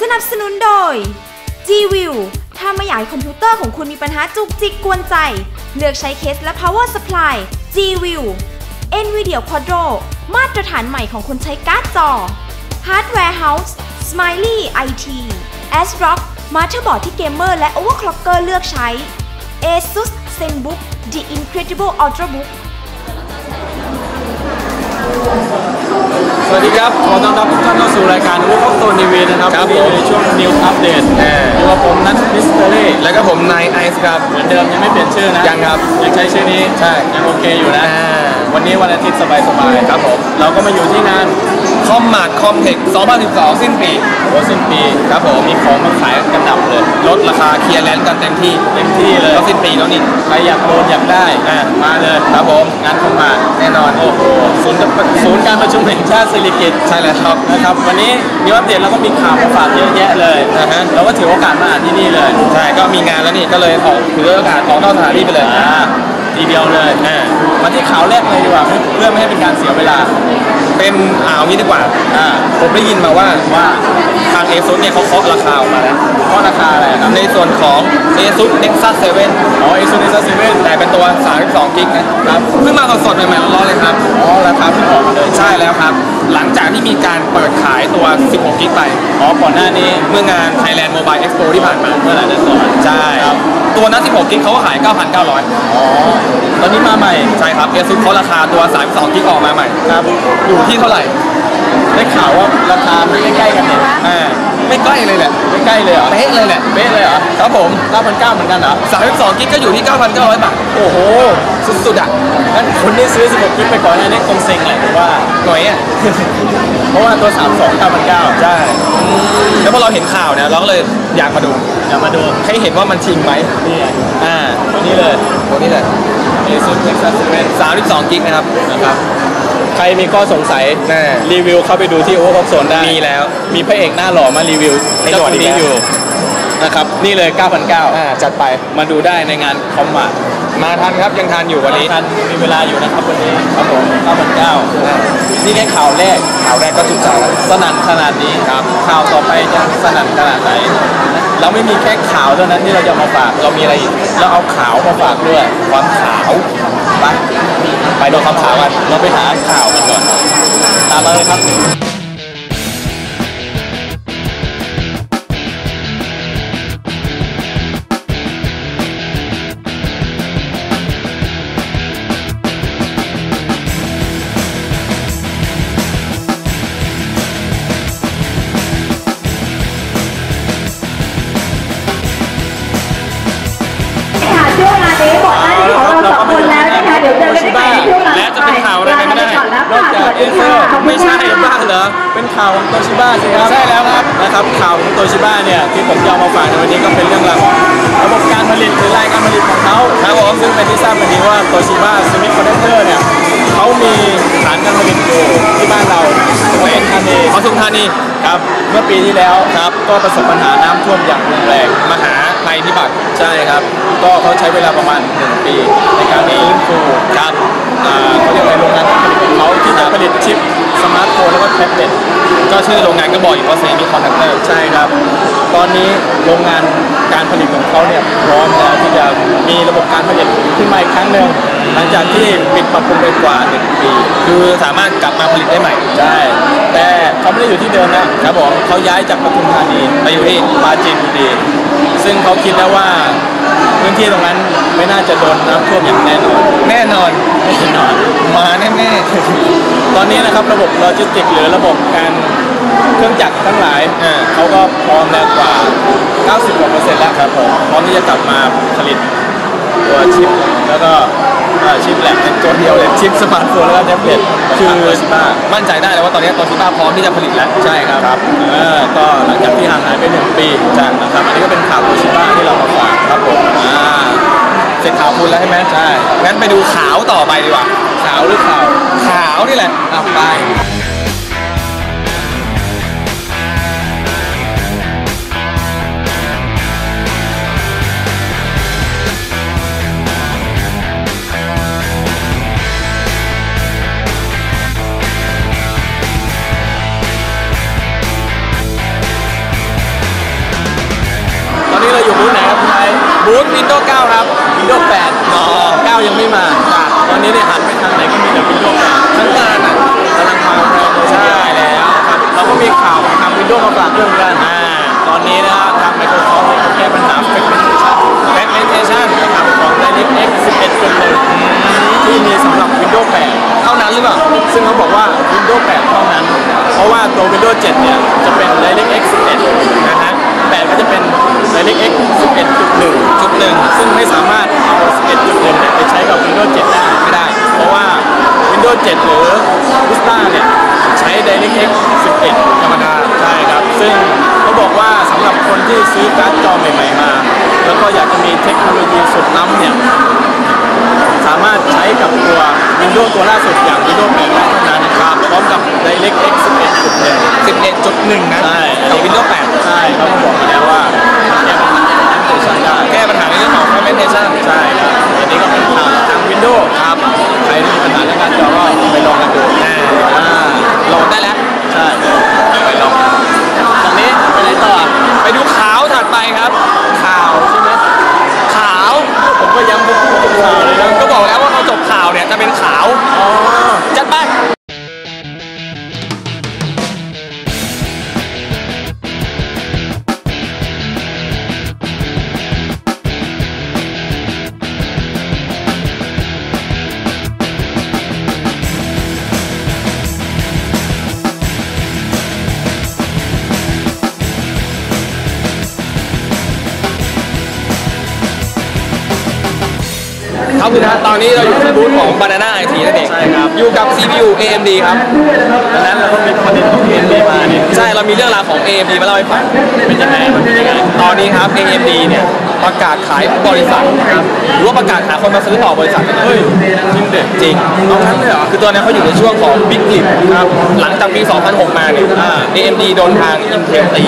สนับสนุนโดย G-View ถ้าไม่อยากให้คอมพิวเตอร์ของคุณมีปัญหาจุกจิกกวนใจ เลือกใช้เคสและ power supply G-View NVIDIA Quadro มาตรฐานใหม่ของคนใช้การ์ดจอ Hardware House Smiley IT ASRock มาเตอร์บอร์ดที่เกมเมอร์และ overclocker เลือกใช้ ASUS ZenBook The Incredible Ultrabook วัสดีครับ ขอต้อนรับทุกท่านเข้าสู่รายการวูฟออฟโตนีวีนะครับครับวันนี้อยู่ในช่วงนิวอัปเดตเอออยู่กับผมนัทมิสเตอรี่แล้วก็ผมนายไอซ์ครับ เหมือนเดิมยังไม่เปลี่ยนชื่อนะ ยังครับ ยังใช้ชื่อนี้ ใช่ ยังโอเคอยู่นะอ่า วันนี้วันอาทิตย์สบายๆครับผมเราก็มาอยู่ที่งานคอมมาดคอมเทค2012 สิ้นปีหัวสิ้นปีครับผมมีของมาขายกันดับเลยลดราคาเคลียร์แลนด์กันเต็มที่เต็มที่เลยก็สิ้นปีแล้วนี่ใครอยากโดนอยากได้อะมาเลยครับผมงานเข้ามาแน่นอนโอ้โหศูนย์ศูนย์การประชุมแห่งชาติสิริกิติ์ใช่แล้วครับนะครับวันนี้นิวอัปเดตเราก็มีข่าวมาฝากเยอะแยะเลยอ่าฮะเราก็ถือโอกาสมาอ่านที่นี่เลยใช่ก็มีงานแล้วนี่ก็เลยออกถือโอกาสออกนอกสถานที่ไปเลยอ่าทีเดียวเลยอ่า มาที่ข่าวแรกเลยดีกว่าเพื่อเพื่อไม่ให้เป็นการเสียเวลา เป็นอ่าวนี้ดีกว่าอ่าผมได้ยินมาว่าว่าทาง ASUS เนี่ยเขาเคาะราคาออกมาแล้วเพราะราคาอะไรครับในส่วนของ ASUS Nexus 7อ๋อ a s u s Nexus 7แต่เป็นตัว 32กิกนะครับเพิ่งมาสดๆใหม่ๆร้อนๆเลยครับอ๋อราคาเพิ่งออกมาเลยใช่แล้วครับ หลังจากที่มีการเปิดขายตัว 16กิกไปอ๋อก่อนหน้านี้เมื่องาน Thailand Mobile Expo ที่ผ่านมาเมื่อไหร่จะก่อนใช่ครับตัวนั้น 16กิกเขาก็ขาย 9,900 อ๋อ ตอนนี้มาใหม่ใช่ครับ ASUS เขาราคาตัว 32กิกออกมาใหม่ครับ อยู่ที่เท่าไหร่ ได้ข่าวว่าราคาไม่ใกล้ๆกันเนี่ยอ่าไม่ใกล้เลยแหละไม่ใกล้เลยเหรอเป๊ะเลยแหละเป๊ะเลยเหรอครับผม9,900เหมือนกันเหรอ32กิกก็อยู่ที่9,900บาทโอ้โห สุดๆอะงั้นคนที่ซื้อ 16กิกไปก่อนหน้านี้คงเซ็งแหละผมว่าหน่อยอะ เพราะว่าตัว 32 9,900ใช่แล้วพอเราเห็นข่าวเนี่ยเราก็เลยอยากมาดูอย่ามาดูให้เห็นว่ามันจริงไหมนี่ไงอ่าตัวนี้เลยตัวนี้เลย ASUS Nexus 7 32กิกนะครับนะครับ ใครมีข้อสงสัยแน่รีวิวเข้าไปดูที่โอเวอร์โซนได้มีแล้ว มีพระเอกหน้าหล่อมารีวิวให้เจ้าดูคนอีกนี้แล้วอยู่นะครับนี่เลย 9,900อ่าจัดไปมาดูได้ในงานคอมมามาทันครับยังทันอยู่วันนี้ทันมีเวลาอยู่นะครับวันนี้ครับผม9,900อ่านี่แค่ข่าวแรกข่าวแรกก็จุใจแล้วสนั่นขนาดนี้ครับข่าวต่อไปจะสนั่นขนาดไหน เราไม่มีแค่ขาวเท่านั้นที่เราจะมาฝาก เรามีอะไรอีกเราเอาขาวมาฝากด้วย ความขาวไปไปดูความขาวกัน เราไปหาข่าวกันก่อน ตามมาเลยครับ นอกค่ะจากสวัสดีค่ะ Acer ขอบคุณไม่ใช่ค่ะบ้าเหรอ เป็นข่าวของโตชิบ้าสิครับ ใช่แล้วครับ นะครับข่าวของโตชิบ้าเนี่ยที่ผมจะเอามาฝากในวันนี้ก็เป็นเรื่องราวของระบบการผลิตหรือรายการผลิตของเขาครับผมซึ่งเป็นที่ทราบกันดีว่าโตชิบ้าสมิธคอนเดนเตอร์เนี่ยเขามีฐานการผลิตอยู่ที่บ้านเราจังหวัดเอ็นทานีปทุมธานีครับ เมื่อปีที่แล้วครับ ก็ประสบปัญหาน้ำท่วมอย่างรุนแรงมหา ภัยพิบัติใช่ครับ ก็เขาใช้เวลาประมาณ 1 ปี ในการฟื้นฟูครับอ่าเขาเรียกอะไรโรงงานผลิตของเขาที่จะผลิตชิปสมาร์ทโฟนแล้วก็แท็บเล็ตก็ชื่อโรงงานก็บอกอยู่ว่าเซมิคอนดักเตอร์ใช่ครับ ตอนนี้โรงงานการผลิตของเขาเนี่ยพร้อมแล้วที่จะมีระบบการผลิตขึ้นมาอีกครั้งหนึ่งหลังจากที่ปิดปรับปรุงไปกว่า1ปี คือสามารถกลับมาผลิตได้ใหม่ใช่แต่เขาไม่ได้อยู่ที่เดิมนะครับผมเขาย้ายจากปทุมธานีไปอยู่ที่ปราจีนบุรีซึ่งเขาคิดแล้วว่าพื้นที่ตรงนั้นไม่น่าจะโดนน้ำท่วมอย่างแน่นอนแน่นอน แน่นอน มาแน่ตอนนี้นะครับระบบโลจิสติกส์หรือระบบการเครื่องจักรทั้งหลายๆอ่าเขาก็พร้อมแล้วกว่า 90กว่าเปอร์เซ็นต์แล้วครับผมพร้อมที่จะกลับมาผลิตตัวชิป แล้วก็เอ่อ ชิปแหลกเป็นตัวเดียวเลยชิปสมาร์ทโฟนแล้วก็แท็บเล็ตคือโตชิบ้ามั่นใจได้เลยว่าตอนนี้โตชิบ้าพร้อมที่จะผลิตแล้วใช่ครับครับเออก็หลังจากที่ห่างหายไปหนึ่งปีจากนะครับอันนี้ก็เป็นข่าวโตชิบ้าที่เรามาฝากครับผมอ่าเสร็จข่าวคุณแล้วใช่ไหมใช่งั้นไปดูขาวต่อไปดีกว่าขาวหรือข่าวขาวนี่แหละอะไป นี้เนี่ยหันไปทางไหนก็มีแต่ Windows 8ทั้งงานอะกำลังมาแรงเลยใช่แล้วครับเราก็มีข่าวทาง Windows มาฝากเรื่องกันอ่าตอนนี้นะฮะทาง Microsoft เนี่ยเขาแก้ปัญหา fragmentation Fragmentation นะครับของ DirectX 11.1ที่มีสำหรับ Windows 8 เท่านั้นหรือเปล่าซึ่งเขาบอกว่า Windows 8 เท่านั้น เพราะว่าตัว Windows 7 เนี่ยจะเป็น DirectX 11นะฮะ ก็จะเป็น DirectX 11.1 จุดหนึ่งซึ่งไม่สามารถเอา 11.1เนี่ยไปใช้กับ Windows 7 ได้ไม่ได้ เพราะว่า Windows 7 หรือ Vista เนี่ยใช้ DirectX 11 ธรรมดาใช่ครับ ซึ่งเขาบอกว่าสำหรับคนที่ซื้อการ์ดจอใหม่ๆมา แล้วก็อยากจะมีเทคโนโลยีสุดล้ำเนี่ย สามารถใช้กับตัว Windows ตัวล่าสุดอย่าง Windows 8ได้ รับพร้อมกับ DirectX 11.1 11.1 นะใช่กับ Windows 8 ใช่เขาก็บอกมาแล้วว่าแก้ปัญหาแอปพลิเคชันได้แก้ปัญหาในเรื่องของ Fragmentation ใช่ครับอันนี้ก็เป็นทางทาง Windows ครับใครที่มีปัญหาเรื่องการจอก็ไปลองกันดูอ่าอ่าโหลดได้แล้ว ใช่ไปลองจากนี้ไปไหนต่อไปดูขาวถัดไปครับข่าวใช่ไหมขาว ผมก็ย้ำทุกข่าวเลยนะ ก็บอกแล้วว่าพอจบข่าวเนี่ยจะเป็นขาวอ๋อจัดไป ครับคุณนะตอนนี้เราอยู่ที่บูธของ Banana IT นั่นเองใช่ครับ อยู่กับ CPU AMD ครับ ดังนั้นเราก็มีประเด็นของ AMD มาเนี่ยใช่ เรามีเรื่องราวของ AMD มาเล่าให้ฟัง เป็นยังไงมันเป็นยังไง ตอนนี้ครับ AMD เนี่ย ประกาศขายบริษัทครับหรือว่าประกาศหาคนมาซื้อต่อบริษัทเฮ้ยจริงเด็ดจริงเอางั้นเลยเหรอคือตัวนี้เขาอยู่ในช่วงของ Big Flip ครับหลังจากปี 2006 มาเนี่ยอ่า AMD โดนทาง Intel ตี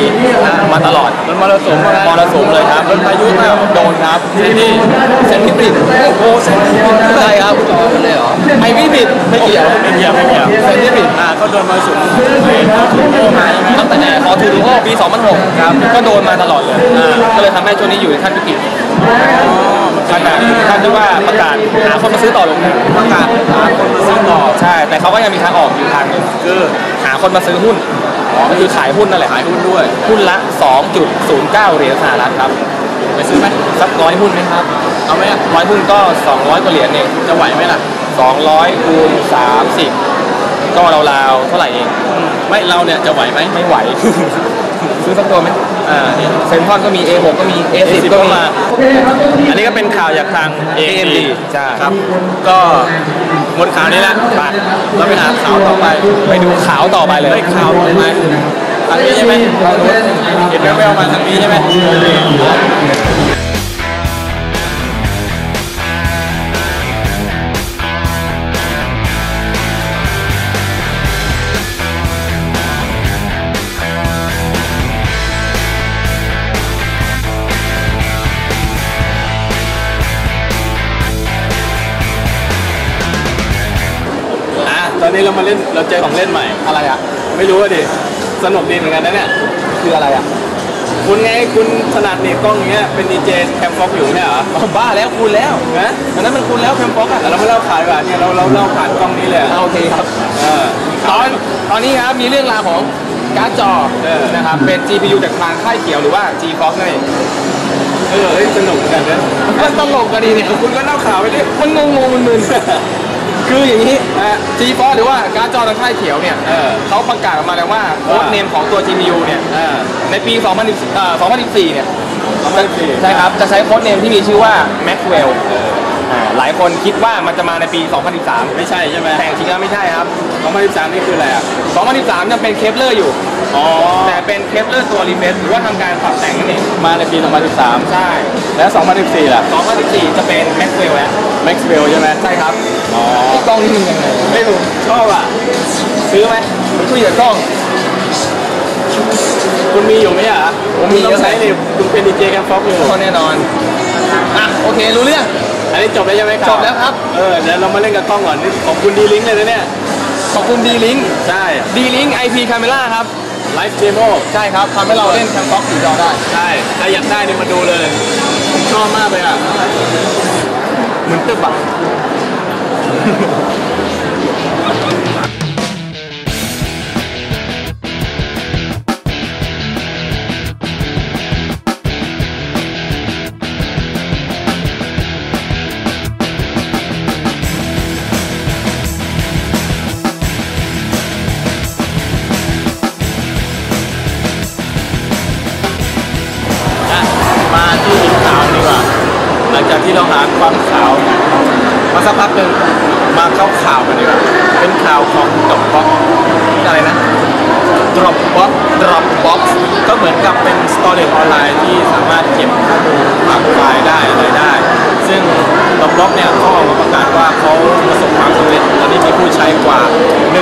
มาตลอดมันมรสุมมามรสุมเลยครับโดนพายุมาโดนครับที่นี่เซนติบริดโอ้เซนติบริดใช่ครับเลยเหรอไอวิบิดไม่เกี่ยวไม่เกี่ยวไม่เกี่ยวเซนติบริดอ่าก็โดนมรสุมไอ้ถูกโอ้มาใช่ไหมตั้งแต่ขอทูดูโอปี 2006 ครับก็โดนมาตลอดเลยก็เลยทำให้ช่วงนี้อยู่ในขั้นวิกฤตขนาดขั้นที่ว่าประกาศหาคนมาซื้อต่อลงนะประกาศหาคนมาซื้อต่อใช่ แต่เขาก็ยังมีทางออกอยู่ทางหนึงคือหาคนมาซื้อหุ้นก็คือขายหุ้นนั่นแหละขายหุ้นด้วย หุ้นละ 2.09เหรียญสหรัฐครับไปซื้อไหมสักร้อยหุ้นไหมครับ เอาไหมอะร้อยหุ้นก็ 200กว่าเหรียญเองจะไหวไหมล่ะ 200คูณ30 ก็ราวๆเท่าไหร่เอง ไม่เราเนี่ยจะไหวไหมไม่ไหว ซื้อสักตัวไหม อ่าเนี่ยเซนทอนก็มี A6 ก็มี A10 ก็มี อันนี้ก็เป็นข่าวจากทาง AMD ใช่ ครับ ก็หมดข่าวนี้แล้วไปเราไปหาข่าวต่อไปไปดูขาวต่อไปเลยได้ข่าวต่อไปทางนี้ใช่ไหมทางนู้นเห็นแววๆมาทางนี้ใช่ไหม นนี้เรามาเล่นเราเจอของเล่นใหม่ อะไรอะ ไม่รู้อะดิ สนุกดีเหมือนกันนะเนี่ย คืออะไรอะ คุณไงคุณถนัดหนีบกล้องอย่างเงี้ย เป็นดีเจแคมฟ็อกอยู่เนี่ยเหรอบ้าแล้วคุณแล้วนะอันนั้นมันคุณแล้วแคมฟ็อกอะแต่เราไม่เล่าขายว่ะเนี่ยเราเราเล่าผ่านกล้องนี้เลยอะอ่าโอเคครับเออตอนตอนนี้ครับมีเรื่องราวของการ์ดจอเออ นะครับเป็น GPU จากทางค่ายเขียวหรือว่า GeForce นั่นเองเออเฮ้ยสนุกเหมือนกันนะมันตลกกันดีเนี่ย คุณก็เล่าข่าวไปดิมันงงงๆมึนๆ คืออย่างนี้นะ GeForce หรือว่าการ์ดจอทางค่ายเขียวเนี่ยเออเขาประกาศออกมาแล้วว่าโค้ดเนมของตัว GPU เนี่ยเออในปี 2014เอ่อ2014เนี่ยประมาณสี่ใช่ครับ จะใช้โค้ดเนมที่มีชื่อว่า Maxwell อ่าหลายคนคิดว่ามันจะมาในปี 2013 ไม่ใช่ใช่ไหมแต่จริงๆแล้วไม่ใช่ครับ 2013นี่คืออะไรอะ2013ยังเป็นเคปเลอร์อยู่ อ๋อแต่เป็นเคปเลอร์ตัวรีเฟซหรือว่าทำการปรับแต่งนั่นเองมาในปี 2013 ใช่ แล้ว2014ล่ะ2014 จะเป็น Maxwell แล้ว Maxwell ใช่ไหมใช่ครับอ๋อที่กล้องนี่มันยังไงไม่รู้ชอบอะ ซื้อไหมมันคุยกับกล้อง คุณมีอยู่ไหมอะผมมีคุณต้องใช้เยอะดิคุณเป็นดีเจแคมฟ็อกอยู่ ก็แน่นอน อะ โอเค รู้เรื่อง อันนี้จบแล้วใช่ไหมครับจบแล้วครับ เออเดี๋ยวเรามาเล่นกับกล้องก่อนนี่ขอบคุณดีลิงเลยนะเนี่ย ขอบคุณ D-Link ใช่ D-Link IP Camera ครับไลฟ์เดโมใช่ครับทำให้เราเล่นแคมฟ็อกสีจอได้ ใช่ถ้าอยากได้นี่มาดูเลยชอบมากเลยอะเหมือนตึบอะอะ จากที่เราหาความข่าวมาสักพักหนึ่งมาเข้าข่าวกันดีกว่าเป็นข่าวของดอกป๊อกอะไรนะ Dropbox Dropbox ก็เหมือนกับเป็น storage ออนไลน์ที่สามารถเก็บข้อมูลฝากไฟล์ได้อะไรได้ ซึ่ง Dropbox เนี่ยเขาออกมาประกาศว่าเขาประสบความสำเร็จตอนนี้มีผู้ใช้กว่า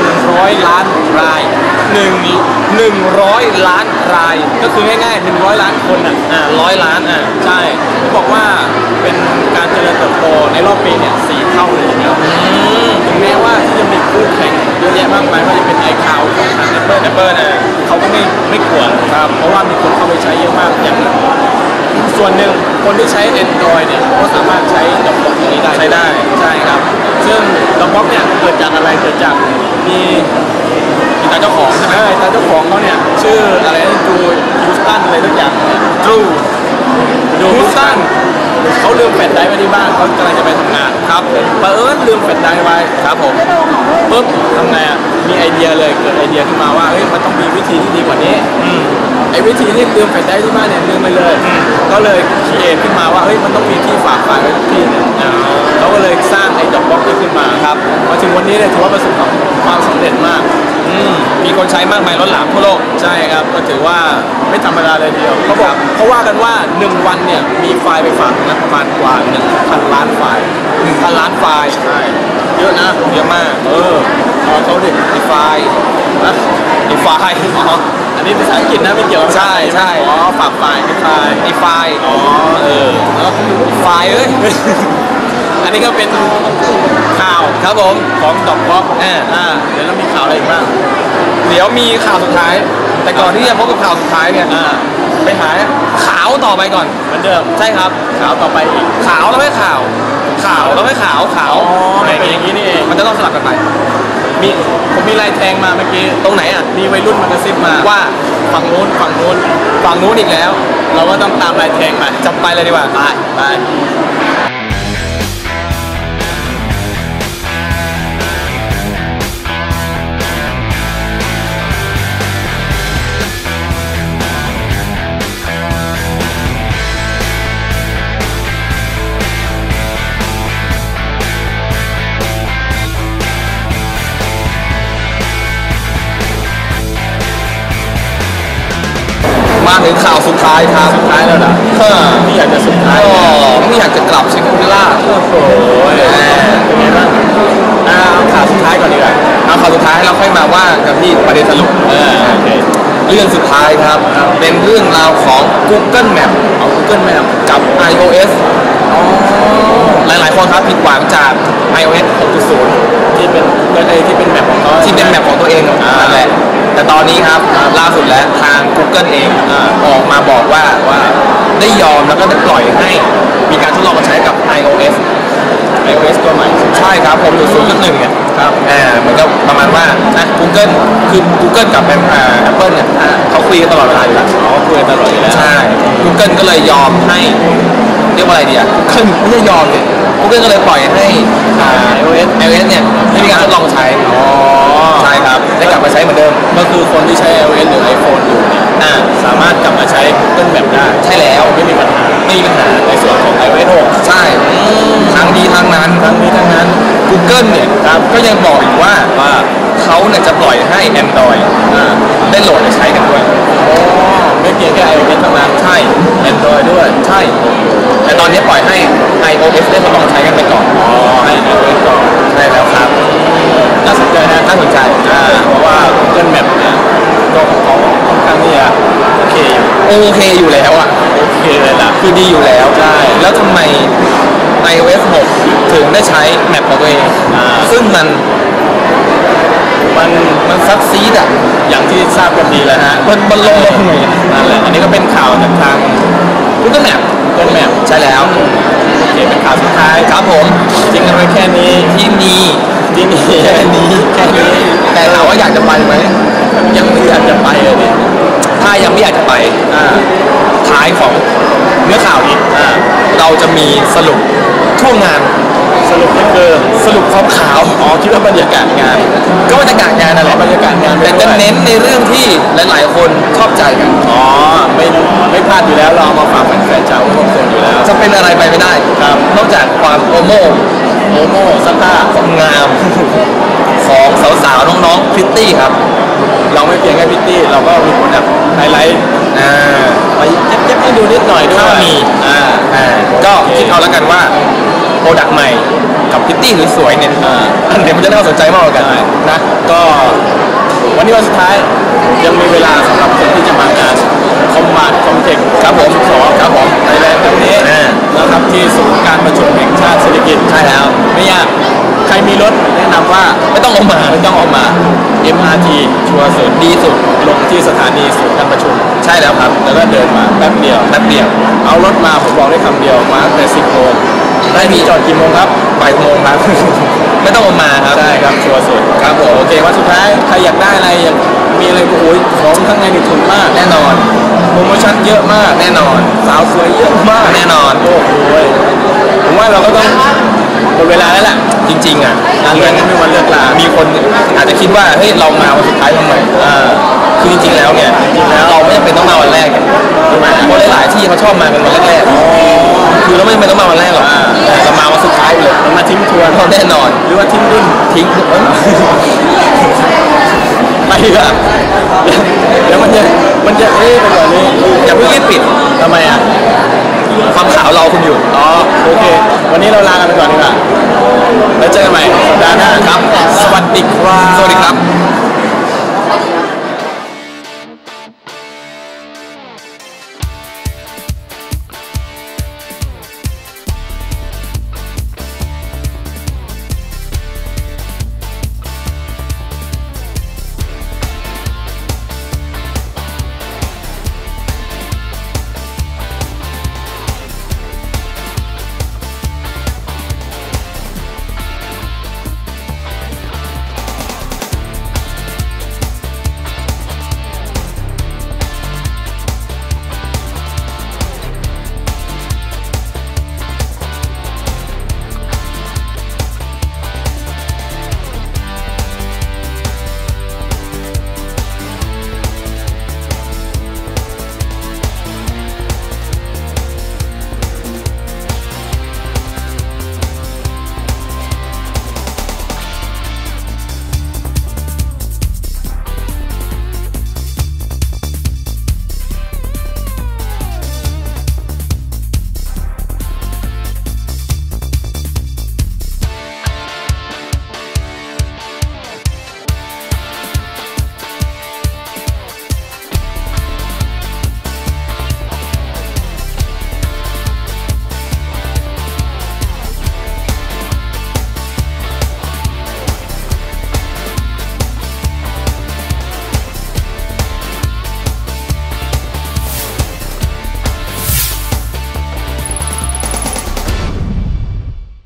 100 ล้านราย1 100 ล้านราย ก็คือง่ายๆ 100 ล้านคนอะอ่าร้อยล้านอะใช่เขาบอกว่าเป็นการเจริญเติบโตในรอบปีเนี่ยสี่เท่าเลยทีเดียวถึงแม้ว่าที่จะมีคู่แข่งเยอะแยะ มากมายว่าจะเป็นไอคาวของทาง Apple Apple เนี่ยเขาก็ไม่ไม่กลัวครับ เพราะว่ามีคนเข้าไปใช้เยอะมากอย่างส่วนหนึ่งคนที่ใช้ Android เนี่ยก็สามารถใช้ดอกบ็อกนี้ได้ใช้ได้ใช่ครับ ซึ่งดอกบ็อกเนี่ยเกิดจากอะไรเกิดจากมีมีตาเจ้าของใช่ไหมเออแต่เจ้าของเขาเนี่ยชื่ออะไรนะดูยูสตันอะไรทุกอย่างเนี่ยทรู ดูยูสตันเขาลืมแฟลชไดรฟ์ไว้ที่บ้านเขากำลังจะไปทำงานครับเผอิญลืมแฟลชไดรฟ์ไว้ครับผมปุ๊บทำไงอะมีไอเดียเลยเกิดไอเดียขึ้นมาว่าเฮ้ยมันต้องมีวิธีที่ดีกว่านี้ไอ้วิธีที่ลืมแฟลชไดรฟ์ที่บ้านเนี่ยลืมไปเลย ก็เลยคิดเอขึ้นมาว่าเฮ้ยมันต้องมีที่ฝากไฟล์ไว้ทุกที่เนี่ย เขาก็เลยสร้างไอ้ดอกบ็อกนี้ขึ้นมาครับมาถึงวันนี้เนี่ยถือว่าประสบความสำเร็จมากอืมมีคนใช้มากมายล้นหลามทั่วโลกใช่ครับ ก็ถือว่าไม่ธรรมดาเลยทีเดียวเขาบอกเขาว่ากันว่า 1 วันเนี่ยมีไฟล์ไปฝากนะประมาณกว่า1,000ล้านไฟล์1,000ล้านไฟล์ใช่เยอะนะเยอะมาก เออเอาเขาดิไอไฟล์นะไอ้ไฟล์อ๋ออันนี้ภาษาอังกฤษนะไม่เกี่ยวกับใช่ใช่อ๋อฝากไฟล์ไอไฟล์ไอ้ไฟล์อ๋อเออแล้วไฟล์เอ้ย อันนี้ก็เป็นข่าวครับผม ของดอกบ็อกอ่า อ่าเดี๋ยวเรามีข่าวอะไรอีกบ้าง เดี๋ยวมีข่าวสุดท้าย แต่ก่อนที่จะพบกับข่าวสุดท้ายเนี่ยอ่า ไปหาขาวต่อไปก่อน เหมือนเดิมใช่ครับ ข่าวต่อไปอีก ขาวแล้วไม่ข่าว ขาวแล้วไม่ขาว ขาวอ๋อมันเป็นอย่างนี้นี่เอง มันจะต้องสลับกันไป มีผมมีลายแทงมาเมื่อกี้ ตรงไหนอะ มีวัยรุ่นมากระซิบมาว่า ฝั่งนู้นฝั่งนู้น ฝั่งนู้นอีกแล้ว เราก็ต้องตามลายแทงมาจับไปเลยดีกว่า ไปไป ถึงข่าวสุดท้ายครับสุดท้ายแล้วนะเออที่อยากจะสุดท้ายก็ไม่อยากจะกลับเชควิลล่าโอ้โหเป็นไงบ้างอ่าเอาข่าวสุดท้ายก่อนดีกว่าเอาข่าวสุดท้ายเราค่อยมาว่ากันที่ประเด็นสรุปเออโอเคเรื่องสุดท้ายครับ เป็นเรื่องราวของ Google Map เอา Google Map กับ iOS หลายๆคนครับผิดหวังจาก iOS 6.0 ที่เป็นก็ไอ้ที่เป็นแมปของเขาที่เป็นแมปของตัวเองอ่านั่นแหละ แต่ตอนนี้ครับล่าสุดแล้วทาง Google เองอ่าออกมาบอกว่าว่าได้ยอมแล้วก็ได้ปล่อยให้มีการทดลองมาใช้กับ iOS iOS ตัวใหม่ใช่ครับผม6.0.1เนี่ยครับอ่ามันก็ประมาณว่านะ Google คือ Google กับอ่า Apple เนี่ยเขาคุยกันตลอดเวลาอยู่แล้วอ๋อคุยกันตลอดอยู่แล้วใช่ Google ก็เลยยอมให้ เรียกว่าอะไรดีอะ Google ไม่ใช่ยอมเลย Google ก็เลยปล่อยให้อ่า iOS iOS เนี่ยให้มีการทดลองใช้ อ๋อ ใช่ครับ ได้กลับมาใช้เหมือนเดิม ก็คือคนที่ใช้ iOS หรือ iPhone อยู่เนี่ย อ่า สามารถกลับมาใช้ Google Map ได้ ใช่แล้ว ไม่มีปัญหา ไม่มีปัญหา ในส่วนของ iOS 6 ใช่ทั้งนี้ทั้งนั้น ทั้งนี้ทั้งนั้น Google เนี่ยก็ยังบอกอีกว่า ว่า เขาเนี่ยจะปล่อยให้ Android อ่า ได้โหลดมาใช้กันด้วย อ๋อไม่เพียงแค่ iOS เท่านั้น ใช่ Android ด้วย ใช่ แต่ตอนนี้ปล่อยให้ iOS ได้ทดลองใช้กันไปก่อน อ๋อให้ iOS ก่อน ใช่แล้วครับ น่าสนใจนะ น่าสนใจ อ่าเพราะว่า Google Map เนี่ยก็ของเขาค่อนข้างที่จะโอเคอยู่ โอเคอยู่แล้วอะ โอเคเลยล่ะ คือดีอยู่แล้วใช่ แล้วทำไม iOS 6 ถึงได้ใช้แมปของตัวเอง อ่า ซึ่งมันมันมันซักซีดอะ อย่างที่ทราบกันดีแล้วฮะมันมันลงลงหน่อยนั่นแหละ อันนี้ก็เป็นข่าวจากทาง Google Map ต้นแมพใช่แล้ว โอเคเป็นข่าวสุดท้ายครับผม จริงกันไว้แค่นี้ ที่นี้ที่นี่แค่นี้แค่นี้แต่ถามว่าอยากจะไปไหมยังไม่อยากจะไปเลยดิ ถ้ายังไม่อยากจะไปอ่าท้ายของเนื้อข่าวนี้อ่าเราจะมีสรุปช่วงงานสรุปนี่คือสรุปความขาวอ๋อคิดว่าบรรยากาศงาน ก็บรรยากาศงานนั่นแหละบรรยากาศงานแต่จะเน้นในเรื่องที่หลายๆ คนชอบใจกันอ๋อไม่ไม่พลาดอยู่แล้วเราเอามาฝากแฟนๆชาวทุกคนอยู่แล้ว จะเป็นอะไรไปไม่ได้ครับนอกจากความโอโมโมโม่ซัตตาความงามของสาวๆน้องๆพริตตี้ครับ เราไม่เพียงแค่พิตตี้เราก็มีผลแบบไฮไลท์อ่าไปเย็บๆให้ดูนิดหน่อยด้วยถ้ามี อ่าอ่าก็คิดเอาแล้วกันว่าโปรดักต์ใหม่กับพริตตี้สวยๆเนี่ยอ่าอันไหนมันจะน่าสนใจมากกว่ากันนะก็วันนี้วันสุดท้ายยังมีเวลาสำหรับคนที่จะมางานคอมมาร์คอมเทคครับผมสองครับผมไทยแลนด์ครั้งนี้อ่า นะครับที่ศูนย์การประชุมแห่งชาติเศรษฐกิจใช่แล้ว ไม่ยาก ใครมีรถแนะนำว่าไม่ต้องเอามาไม่ต้องออกมา MRT ชัวร์สุดดีสุดลงที่สถานีศูนย์การประชุม ใช่แล้วครับ แล้วก็เดินมาแป๊บเดียวแป๊บเดียว เอารถมาผมบอกได้คำเดียวมาตั้งแต่10โมงได้มีจอดกี่โมงครับบ่ายโมงครับ ไม่ต้องเอามาครับ ใช่ครับชัวร์สุดครับผมโอเควันสุดท้ายใครอยากได้อะไรอยากมีอะไรโอ้ยของข้างในนี่ถูกมากแน่นอน โปรโมชั่นเยอะมากแน่นอน สาวสวยเยอะมากแน่นอนโอ้โหผมว่าเราก็ต้องหมดเวลาแล้วแหละจริงๆอะงานเลี้ยงไม่มีวันเลิกลา มีคนอาจจะคิดว่าเฮ้ยเรามาวันสุดท้ายทำไมอ่าคือจริงๆแล้วเนี่ยเราไม่จำเป็นต้องมาวันแรกเนี่ยเพราะหลายๆที่เขาชอบมากันวันแรกๆคือเราไม่จำเป็นต้องมาวันแรกหรอกแต่เรามาวันสุดท้ายไปเลยมันมาทิ้งทวนเราแน่นอน หรือว่าทิ้งรุ่นทิ้งเอ้ย ไปเถอะเดี๋ยวมันจะมันจะเอ๊ะเป็นแบบนี้อย่าเพิ่งรีบปิดทำไมอะความขาวเราคุณอยู่อ๋อโอเค วันนี้เราลากันไปก่อนดีกว่าแล้วเจอกันใหม่สัปดาห์หน้าครับ สวัสดีครับสวัสดีครับ